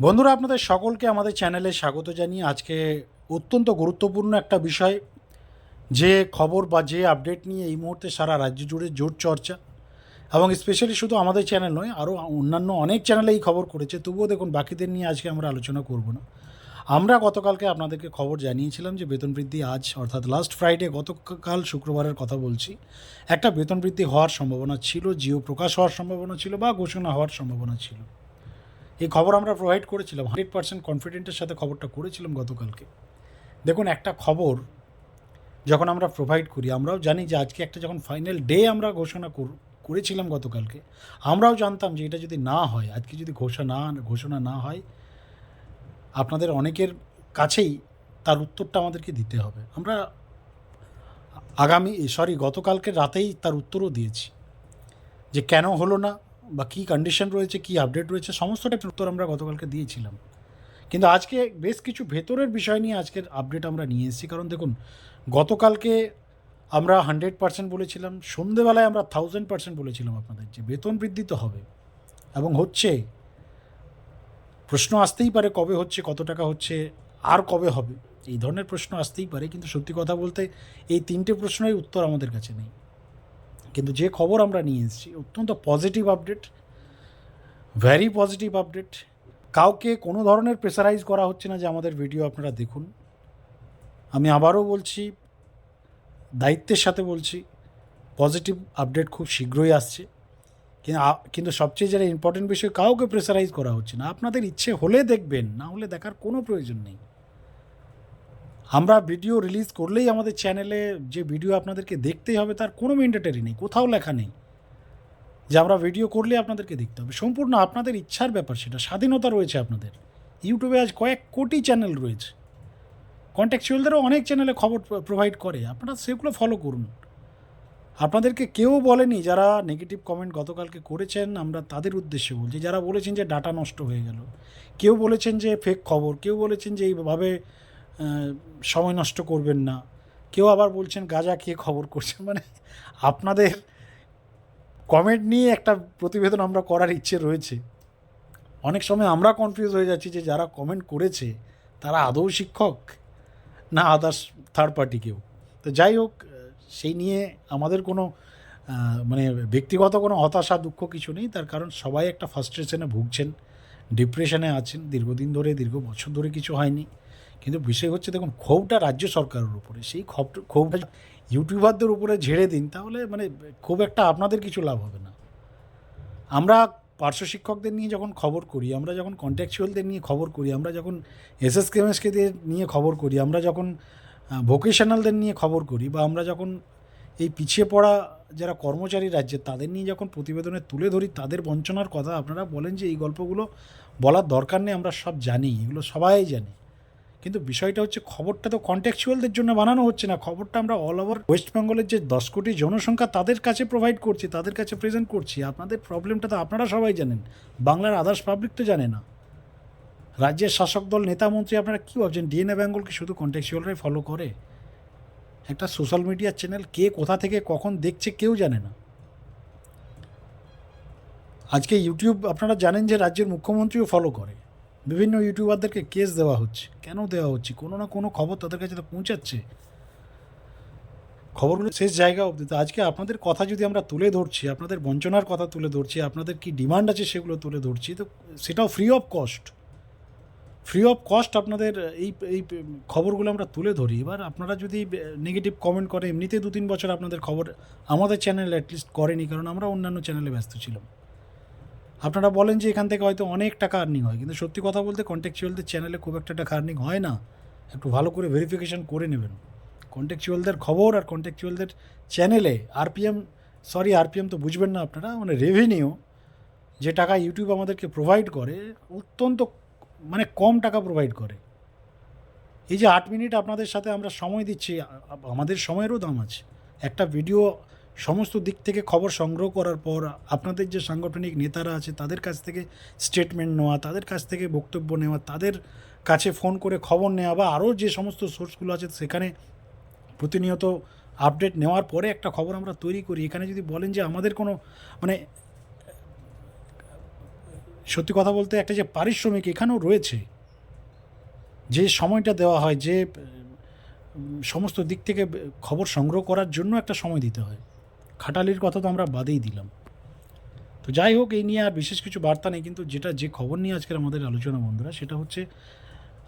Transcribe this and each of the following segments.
বন্ধুরা, আপনাদের সকলকে আমাদের চ্যানেলে স্বাগত জানিয়ে আজকে অত্যন্ত গুরুত্বপূর্ণ একটা বিষয়, যে খবর বা যে আপডেট নিয়ে এই মুহূর্তে সারা রাজ্য জুড়ে জোর চর্চা। এবং স্পেশালি শুধু আমাদের চ্যানেল নয়, আরও অন্যান্য অনেক চ্যানেলে এই খবর করেছে। তবুও দেখুন, বাকিদের নিয়ে আজকে আমরা আলোচনা করব না। আমরা গতকালকে আপনাদেরকে খবর জানিয়েছিলাম যে বেতন বৃদ্ধি আজ, অর্থাৎ লাস্ট ফ্রাইডে গতকাল শুক্রবারের কথা বলছি। একটা বেতন বৃদ্ধি হওয়ার সম্ভাবনা ছিল, জিও প্রকাশ হওয়ার সম্ভাবনা ছিল বা ঘোষণা হওয়ার সম্ভাবনা ছিল। এই খবর আমরা প্রোভাইড করেছিলাম হান্ড্রেড পার্সেন্ট কনফিডেন্টের সাথে খবরটা করেছিলাম গতকালকে। দেখুন, একটা খবর যখন আমরা প্রোভাইড করি, আমরাও জানি যে আজকে একটা যখন ফাইনাল ডে আমরা ঘোষণা কর- করেছিলাম গতকালকে, আমরাও জানতাম যে এটা যদি না হয়, আজকে যদি ঘোষণা ঘোষণা না হয়, আপনাদের অনেকের কাছেই তার উত্তরটা আমাদেরকে দিতে হবে। আমরা আগামী সরি গতকালকে রাতেই তার উত্তরও দিয়েছি যে কেন হলো না বা কী কন্ডিশন রয়েছে, কী আপডেট রয়েছে, সমস্তটা উত্তর আমরা গতকালকে দিয়েছিলাম। কিন্তু আজকে বেশ কিছু ভেতরের বিষয় নিয়ে আজকের আপডেট আমরা নিয়ে এসেছি। কারণ দেখুন, গতকালকে আমরা হান্ড্রেড পার্সেন্ট বলেছিলাম, সন্ধেবেলায় আমরা থাউজেন্ড পার্সেন্ট বলেছিলাম আপনাদের যে বেতন বৃদ্ধি তো হবে। এবং হচ্ছে, প্রশ্ন আসতেই পারে কবে হচ্ছে, কত টাকা হচ্ছে, আর কবে হবে। এই ধরনের প্রশ্ন আসতেই পারে, কিন্তু সত্যি কথা বলতে এই তিনটে প্রশ্নের উত্তর আমাদের কাছে নেই। কিন্তু যে খবর আমরা নিয়ে এসেছি, অত্যন্ত positive update very positive update কাউকে কোনো ধরনের প্রেসারাইজ করা হচ্ছে না যে আমাদের ভিডিও আপনারা দেখুন। আমি আবারও বলছি, দায়িত্বের সাথে বলছি পজিটিভ আপডেট খুব শীঘ্রই আসছে। কিন্তু সবচেয়ে যেটা ইম্পর্টেন্ট বিষয়, কাউকে প্রেসারাইজ করা হচ্ছে না। আপনাদের ইচ্ছে হলে দেখবেন, না হলে দেখার কোনো প্রয়োজন নেই। আমরা ভিডিও রিলিজ করলেই আমাদের চ্যানেলে যে ভিডিও আপনাদেরকে দেখতেই হবে, তার কোনো ম্যান্ডেটারি নেই, কোথাও লেখা নেই। যে আমরা ভিডিও করলে আপনাদেরকে দেখতে হবে। সম্পূর্ণ আপনাদের ইচ্ছার ব্যাপার সেটা, স্বাধীনতা রয়েছে আপনাদের। ইউটিউবে আজ কয়েক কোটি চ্যানেল রয়েছে। কন্ট্যাকচুয়ালদেরও অনেক চ্যানেলে খবর প্রোভাইড করে। আপনারা সেগুলো ফলো করুন। আপনাদেরকে কেউ বলেনি যারা নেগেটিভ কমেন্ট গতকালকে করেছেন, আমরা তাদের উদ্দেশ্যে বলছি। যারা বলেছেন যে ডাটা নষ্ট হয়ে গেল। কেউ বলেছেন যে ফেক খবর, কেউ বলেছেন যে এইভাবে সময় নষ্ট করবেন না। কেউ আবার বলছেন, গাজা খেয়ে খবর করছেন মানে আপনাদের কমেন্ট নিয়ে একটা প্রতিবেদন আমরা করার ইচ্ছে রয়েছে। অনেক সময় আমরা কনফিউজ হয়ে যাচ্ছি যে যারা কমেন্ট করেছে, তারা আদৌ শিক্ষক না আদার্স থার্ড পার্টি কেউ? তো যাই হোক, সেই নিয়ে আমাদের কোনো মানে ব্যক্তিগত কোনো হতাশা, দুঃখ কিছু নেই। তার কারণ সবাই একটা ফার্স্ট্রেশনে ভুগছেন ডিপ্রেশনে আছেন। দীর্ঘদিন ধরে, দীর্ঘ বছর ধরে কিছু হয়নি। কিন্তু বিষয় হচ্ছে দেখুন, ক্ষোভটা রাজ্য সরকারের উপরে। সেই ক্ষোভ ক্ষোভটা ইউটিউবারদের উপরে ঝেড়ে দিন, তাহলে মানে খুব একটা আপনাদের কিছু লাভ হবে না। আমরা পার্শ্ব শিক্ষকদের নিয়ে যখন খবর করি, আমরা যখন কন্ট্যাকচুয়ালদের নিয়ে খবর করি, আমরা যখন এস এস কেমএসকে নিয়ে খবর করি, আমরা যখন ভোকেশনালদের নিয়ে খবর করি বা আমরা যখন এই পিছিয়ে পড়া যারা কর্মচারী রাজ্যে, তাদের নিয়ে যখন প্রতিবেদনে তুলে ধরি, তাদের বঞ্চনার কথা আপনারা বলেন যে, এই গল্পগুলো বলার দরকার নেই, আমরা সব জানি, এগুলো সবাই জানি। কিন্তু বিষয়টা হচ্ছে খবরটা তো কন্ট্যাকচুয়ালদের জন্য বানানো হচ্ছে না। খবরটা আমরা অল ওভার ওয়েস্ট বেঙ্গলের যে দশ কোটি জনসংখ্যা তাদের কাছে প্রোভাইড করছি, তাদের কাছে প্রেজেন্ট করছি। আপনাদের প্রবলেমটা তো আপনারা সবাই জানেন। বাংলার আদার্স পাবলিক তো জানে না। রাজ্যের শাসক দল, নেতা মন্ত্রী, আপনারা কী ভাবছেন? ডিএনএ বেঙ্গলকে শুধু কন্ট্যাকচুয়ালরাই ফলো করে? একটা সোশ্যাল মিডিয়ার চ্যানেল কে কোথা থেকে কখন দেখছে কেউ জানে না। আজকে ইউটিউব আপনারা জানেন যে রাজ্যের মুখ্যমন্ত্রীও ফলো করে। বিভিন্ন ইউটিউবারদেরকে কেস দেওয়া হচ্ছে। কেন দেওয়া হচ্ছে? কোনো না কোনো খবর তাদের কাছে তো পৌঁছাচ্ছে। খবরগুলো শেষ জায়গা অবধি। তো আজকে আপনাদের কথা যদি আমরা তুলে ধরছি, আপনাদের বঞ্চনার কথা তুলে ধরছি, আপনাদের কি ডিমান্ড আছে সেগুলো তুলে ধরছি, তো সেটাও free of cost free of cost আপনাদের এই এই খবরগুলো আমরা তুলে ধরি। এবার আপনারা যদি নেগেটিভ কমেন্ট করে এমনিতে দু তিন বছর আপনাদের খবর আমাদের চ্যানেল অ্যাটলিস্ট করেনি, কারণ আমরা অন্যান্য চ্যানেলে ব্যস্ত ছিলাম। আপনারা বলেন যে এখান থেকে হয়তো অনেক টাকা আর্নিং হয়, কিন্তু সত্যি কথা বলতে কন্ট্যাকচুয়ালদের চ্যানেলে খুব একটা টাকা আর্নিং হয় না। একটু ভালো করে ভেরিফিকেশন করে নেবেন। কন্ট্যাকচুয়ালদের খবর আর কন্ট্যাকচুয়ালদের চ্যানেলে আরপিএম সরি আরপিএম তো বুঝবেন না আপনারা মানে রেভিনিউ যে টাকা ইউটিউব আমাদেরকে প্রোভাইড করে, অত্যন্ত মানে কম টাকা প্রোভাইড করে। এই যে আট মিনিট আপনাদের সাথে আমরা সময় দিচ্ছি আমাদের সময়েরও দাম আছে। একটা ভিডিও সমস্ত দিক থেকে খবর সংগ্রহ করার পর আপনাদের যে সাংগঠনিক নেতারা আছে, তাদের কাছ থেকে স্টেটমেন্ট নেওয়া, তাদের কাছ থেকে বক্তব্য নেওয়া, তাদের কাছে ফোন করে খবর নেওয়া বা আরও যে সমস্ত সোর্সগুলো আছে, সেখানে প্রতিনিয়ত আপডেট নেওয়ার পরে একটা খবর আমরা তৈরি করি। এখানে যদি বলেন যে আমাদের কোনো মানে সত্যি কথা বলতে একটা যে পারিশ্রমিক এখানেও রয়েছে, যে সময়টা দেওয়া হয়, যে সমস্ত দিক থেকে খবর সংগ্রহ করার জন্য একটা সময় দিতে হয়। খাটালির কথা তো আমরা বাদেই দিলাম। তো যাই হোক, এই নিয়ে আর বিশেষ কিছু বার্তা নেই, কিন্তু যেটা যে খবর নিয়ে আজকের আমাদের আলোচনা বন্ধুরা, সেটা হচ্ছে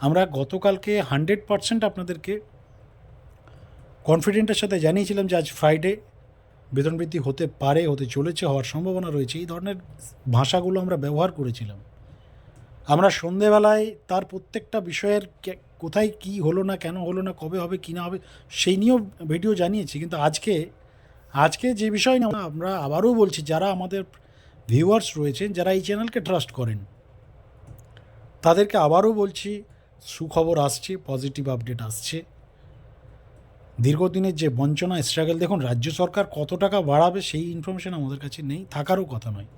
আমরা গতকালকে হান্ড্রেড পার্সেন্ট আপনাদেরকে কনফিডেন্টের সাথে জানিয়েছিলাম যে আজ ফ্রাইডে বেতন বৃদ্ধি হতে পারে, হতে চলেছে, হওয়ার সম্ভাবনা রয়েছে, এই ধরনের ভাষাগুলো আমরা ব্যবহার করেছিলাম। আমরা সন্ধেবেলায় তার প্রত্যেকটা বিষয়ের কোথায় কি হলো না, কেন হলো না, কবে হবে, কি না হবে, সেই নিয়েও ভিডিও জানিয়েছি, কিন্তু আজকে আজকে যে বিষয় নিয়ে আমরা আবারও বলছি, যারা আমাদের ভিউয়ার্স রয়েছেন, যারা এই চ্যানেলকে ট্রাস্ট করেন, তাদেরকে আবারও বলছি, সুখবর আসছে পজিটিভ আপডেট আসছে। দীর্ঘদিনের যে বঞ্চনা স্ট্রাগল দেখুন, রাজ্য সরকার কত টাকা বাড়াবে সেই ইনফরমেশন আমাদের কাছে নেই, থাকারও কথা নয়।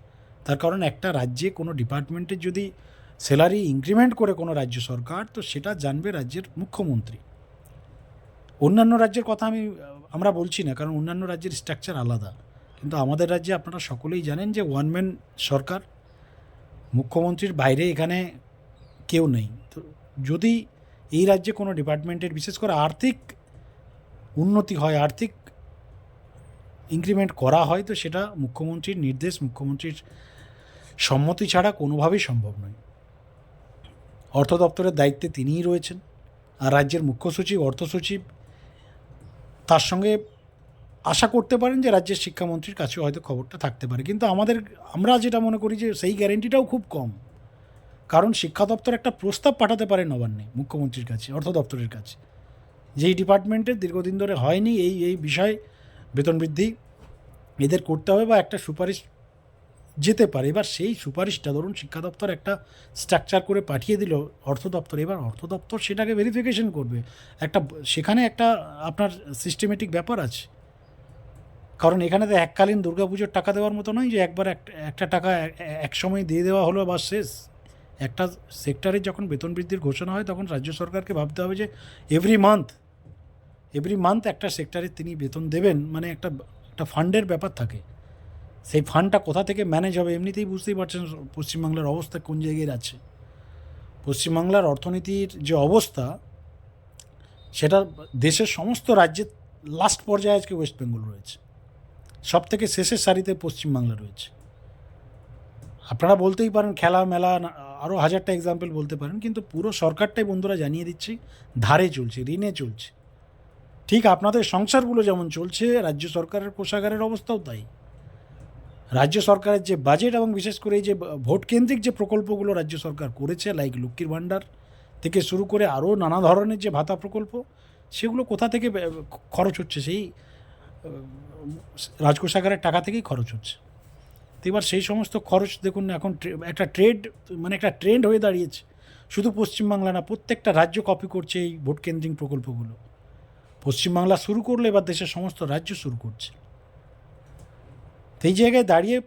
তার কারণ একটা রাজ্যে কোনো ডিপার্টমেন্টের যদি স্যালারি ইনক্রিমেন্ট করে কোনো রাজ্য সরকার, তো সেটা জানবে রাজ্যের মুখ্যমন্ত্রী। অন্যান্য রাজ্যের কথা আমি আমরা বলছি না, কারণ অন্যান্য রাজ্যের স্ট্রাকচার আলাদা। কিন্তু আমাদের রাজ্যে আপনারা সকলেই জানেন যে ওয়ান ম্যান সরকার, মুখ্যমন্ত্রীর বাইরে এখানে কেউ নেই। তো যদি এই রাজ্যে কোনো ডিপার্টমেন্টের বিশেষ করে আর্থিক উন্নতি হয়, আর্থিক ইনক্রিমেন্ট করা হয়, তো সেটা মুখ্যমন্ত্রীর নির্দেশ, মুখ্যমন্ত্রীর সম্মতি ছাড়া কোনোভাবেই সম্ভব নয়। অর্থ দপ্তরের দায়িত্বে তিনিই রয়েছেন। আর রাজ্যের মুখ্য সচিব, অর্থ সচিব তার সঙ্গে আশা করতে পারেন যে রাজ্যের শিক্ষামন্ত্রীর কাছে হয়তো খবরটা থাকতে পারে। কিন্তু আমাদের, আমরা যেটা মনে করি যে সেই গ্যারেন্টিটাও খুব কম। কারণ শিক্ষা দপ্তর একটা প্রস্তাব পাঠাতে পারে নবান্নে, মুখ্যমন্ত্রীর কাছে, অর্থ দপ্তরের কাছে। যেই ডিপার্টমেন্টের দীর্ঘদিন ধরে হয়নি এই এই বিষয় বেতন বৃদ্ধি, এদের করতে হবে বা একটা সুপারিশ যেতে পারে। এবার সেই সুপারিশটা ধরুন শিক্ষা দপ্তর একটা স্ট্রাকচার করে পাঠিয়ে দিল অর্থ দপ্তর। এবার অর্থ দপ্তর সেটাকে ভেরিফিকেশন করবে। একটা সেখানে একটা আপনার সিস্টেমেটিক ব্যাপার আছে। কারণ এখানে তো এককালীন দুর্গাপুজোর টাকা দেওয়ার মতো নয় যে একবার একটা টাকা এক সময় দিয়ে দেওয়া হলো বা শেষ। একটা সেক্টরে যখন বেতন বৃদ্ধির ঘোষণা হয় তখন রাজ্য সরকারকে ভাবতে হবে যে এভরি মান্থ এভরি মান্থ একটা সেক্টরে তিনি বেতন দেবেন। মানে একটা একটা ফান্ডের ব্যাপার থাকে। সেই ফান্ডটা কোথা থেকে ম্যানেজ হবে এমনিতেই বুঝতেই পারছেন পশ্চিমবাংলার অবস্থা কোন জায়গায় আছে পশ্চিমবাংলার অর্থনীতির যে অবস্থা, সেটা দেশের সমস্ত রাজ্যের লাস্ট পর্যায়ে আজকে ওয়েস্ট বেঙ্গল রয়েছে। সব থেকে শেষের সারিতে পশ্চিমবাংলা রয়েছে। আপনারা বলতেই পারেন, খেলা মেলা আরও হাজারটা এক্সাম্পল বলতে পারেন, কিন্তু পুরো সরকারটাই বন্ধুরা জানিয়ে দিচ্ছি, ধারে চলছে, ঋণে চলছে। ঠিক আপনাদের সংসারগুলো যেমন চলছে, রাজ্য সরকারের কোষাগারের অবস্থাও তাই। রাজ্য সরকারের যে বাজেট এবং বিশেষ করে এই যে ভোট কেন্দ্রিক যে প্রকল্পগুলো রাজ্য সরকার করেছে লাইক লক্ষ্মীর ভাণ্ডার থেকে শুরু করে আরও নানা ধরনের যে ভাতা প্রকল্প, সেগুলো কোথা থেকে খরচ হচ্ছে? সেই রাজকোষাগারের টাকা থেকেই খরচ হচ্ছে। তো এবার সেই সমস্ত খরচ দেখুন এখন একটা ট্রেড মানে একটা ট্রেন্ড হয়ে দাঁড়িয়েছে। শুধু পশ্চিমবাংলা না, প্রত্যেকটা রাজ্য কপি করছে এই ভোট কেন্দ্রিক প্রকল্পগুলো। পশ্চিমবাংলা শুরু করলে এবার দেশের সমস্ত রাজ্য শুরু করছে। এই জায়গায় দাঁড়িয়ে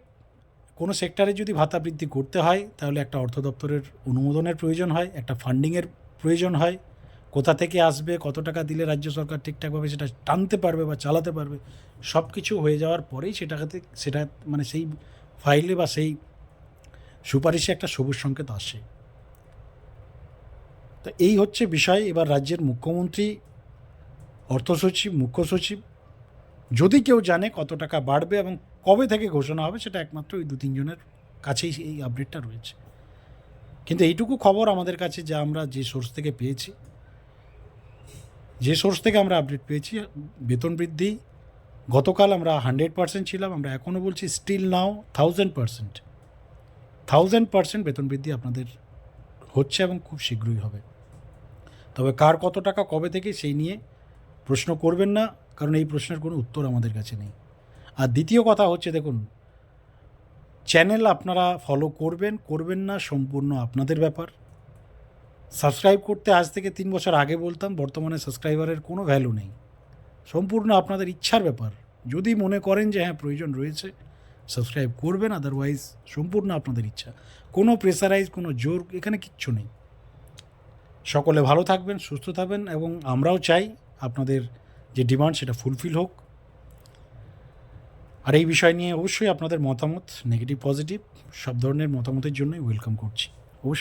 কোনো সেক্টরে যদি ভাতা বৃদ্ধি করতে হয়, তাহলে একটা অর্থ দপ্তরের অনুমোদনের প্রয়োজন হয়, একটা ফান্ডিংয়ের প্রয়োজন হয়। কোথা থেকে আসবে, কত টাকা দিলে রাজ্য সরকার ঠিকঠাকভাবে সেটা টানতে পারবে বা চালাতে পারবে সব কিছু হয়ে যাওয়ার পরেই সেটাতে, সেটা মানে সেই ফাইলে বা সেই সুপারিশে একটা সবুজ সংকেত আসে। তো এই হচ্ছে বিষয়। এবার রাজ্যের মুখ্যমন্ত্রী, অর্থ সচিব, মুখ্য সচিব, যদি কেউ জানে কত টাকা বাড়বে এবং কবে থেকে ঘোষণা হবে সেটা একমাত্র ওই দু তিনজনের কাছেই এই আপডেটটা রয়েছে। কিন্তু এইটুকু খবর আমাদের কাছে যা আমরা যে সোর্স থেকে পেয়েছি, যে সোর্স থেকে আমরা আপডেট পেয়েছি, বেতন বৃদ্ধি, গতকাল আমরা হান্ড্রেড পার্সেন্ট ছিলাম, আমরা এখনও বলছি still now thousand percent thousand percent বেতন বৃদ্ধি আপনাদের হচ্ছে এবং খুব শীঘ্রই হবে। তবে কার কত টাকা, কবে থেকে, সেই নিয়ে প্রশ্ন করবেন না, কারণ এই প্রশ্নের কোনো উত্তর আমাদের কাছে নেই। আর দ্বিতীয় কথা হচ্ছে, দেখুন চ্যানেল আপনারা ফলো করবেন করবেন না সম্পূর্ণ আপনাদের ব্যাপার। সাবস্ক্রাইব করতে আজ থেকে তিন বছর আগে বলতাম, বর্তমানে সাবস্ক্রাইবারের কোনো ভ্যালু নেই। সম্পূর্ণ আপনাদের ইচ্ছার ব্যাপার। যদি মনে করেন যে হ্যাঁ প্রয়োজন রয়েছে সাবস্ক্রাইব করবেন আদারওয়াইজ সম্পূর্ণ আপনাদের ইচ্ছা। কোনো প্রেসারাইজ কোনো জোর এখানে কিচ্ছু নেই। সকলে ভালো থাকবেন, সুস্থ থাকবেন, এবং আমরাও চাই আপনাদের যে ডিমান্ড সেটা ফুলফিল হোক। আর এই বিষয় নিয়ে অবশ্যই আপনাদের মতামত নেগেটিভ পজিটিভ সব ধরনের মতামতের জন্যই ওয়েলকাম করছি।